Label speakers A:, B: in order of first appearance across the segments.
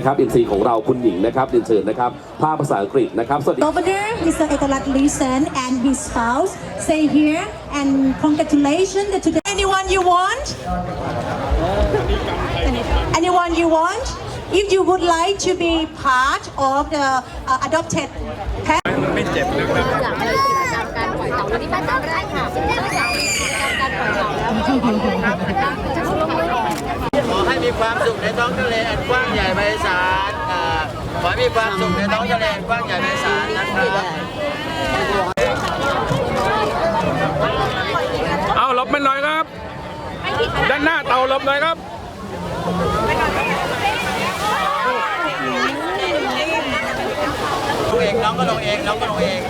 A: นะครับอินซีของเราคุณหญิงนะครับเรียนเชิญนะครับภาคภาษาอังกฤษนะครับสวัสดี
B: Governor Mr. Ekalat Lisen and his spouse say here and congratulations to the anyone you want anyone you want if you would like to be part of the uh, adopted pet
C: อยากให้กิจกรรมการปล่อยเต่าวันนี้มาจำได้ค่ะซึ่งได้มาจากกิจกรรมการปล่อยเต่าแล้ว
D: มีความสุขในท้องทะเลอันกว้างใหญ่ไพศาลอ่าขอให้มีความสุขในท้องทะเลอันกว้างใหญ่ไพศาลนะครับ
E: เอาหลบมันหน่อยครับ ด้านหน้าเต่าหลบหน่อยครับ
D: ลงเองน้องก็ลงเองน้องก็ลงเอง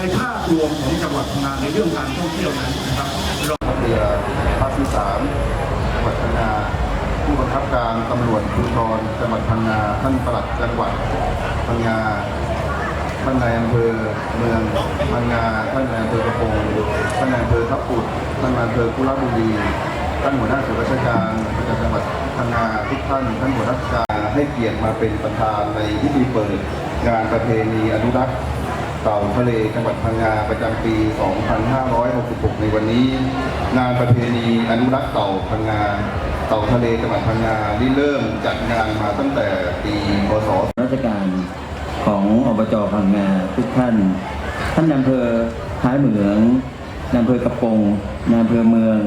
F: รวมของจังหวัดพังงาในเรื่องการท่องเที่ยวนั้นนะครับ
G: เรือภาคที่สามจังหวัดพังงาผู้บังคับการตำรวจภูธรจังหวัดพังงาท่านปลัดจังหวัดพังงาท่านนายอำเภอเมืองพังงาท่านนายอำเภอกระโปรงท่านนายอำเภอทับปุดท่านนายอำเภอกุลบุรีท่านหัวหน้าส่วนราชการประจำจังหวัดพังงาทุกท่านท่านหัวหน้าราชการให้เกียรติมาเป็นประธานในพิธีเปิดงานประเพณีอนุรักษ์ เต่าทะเลจังหวัดพังงาประจำปี 2566 ในวันนี้ งานประเพณีอนุรักษ์เต่าพังงาเต่าทะเลจังหวัดพังงานี่เริ่มจัดงานมาตั้งแต่ปีพศ
H: ราชการของอบจพังงาทุกท่าน ท่านนายอำเภอท้ายเหมืองนายอำเภอกระปงนายอำเภอเมือง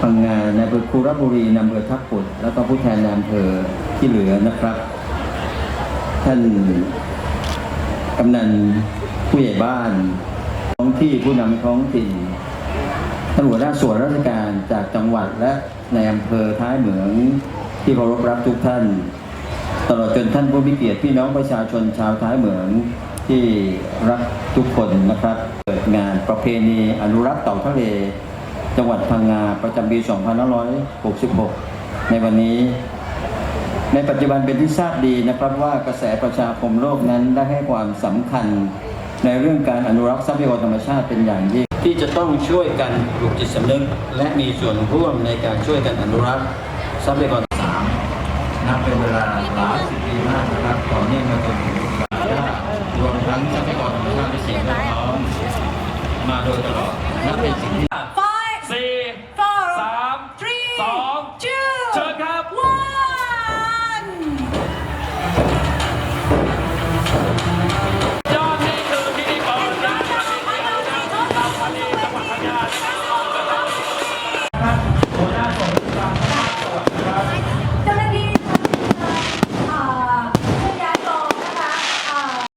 H: พังงานายอำเภอคูระบุรีนายอำเภอทับปุดแล้วก็ผู้แทนนายอำเภอที่เหลือนะครับ ท่านกำนัน ผู้ใหญ่บ้านท้องที่ผู้นำท้องถิ่นท่านหัวหน้าส่วนราชการจากจังหวัดและในอำเภอท้ายเหมืองที่เคารพรักทุกท่าน ตลอดจนท่านผู้มีเกียรติพี่น้องประชาชนชาวท้ายเหมืองที่รักทุกคนนะครับ เปิดงานประเพณีอนุรักษ์เต่าทะเล จังหวัดพังงาประจำปี 2566 ในวันนี้ ในปัจจุบันเป็นที่ทราบดีนะครับว่ากระแสประชาคมโลกนั้นได้ให้ความสำคัญ ในเรื่องการอนุรักษ์ทรัพยากรธรรมชาติเป็นอย่างยิ่งที่จะต้องช่วยกันปลุกจิตสำนึก และมีส่วนร่วมในการช่วยกันอนุรักษ์ทรัพยากรสามนับเป็นเวลาหลายสิบปีมากนะครับต่อเนื่องมาจนถึงปัจจุบันรวมทั้งทรัพยากรธรรมชาติและสิ่งแวดล้อมมาโดยตลอดนับเป็นสิ่งที่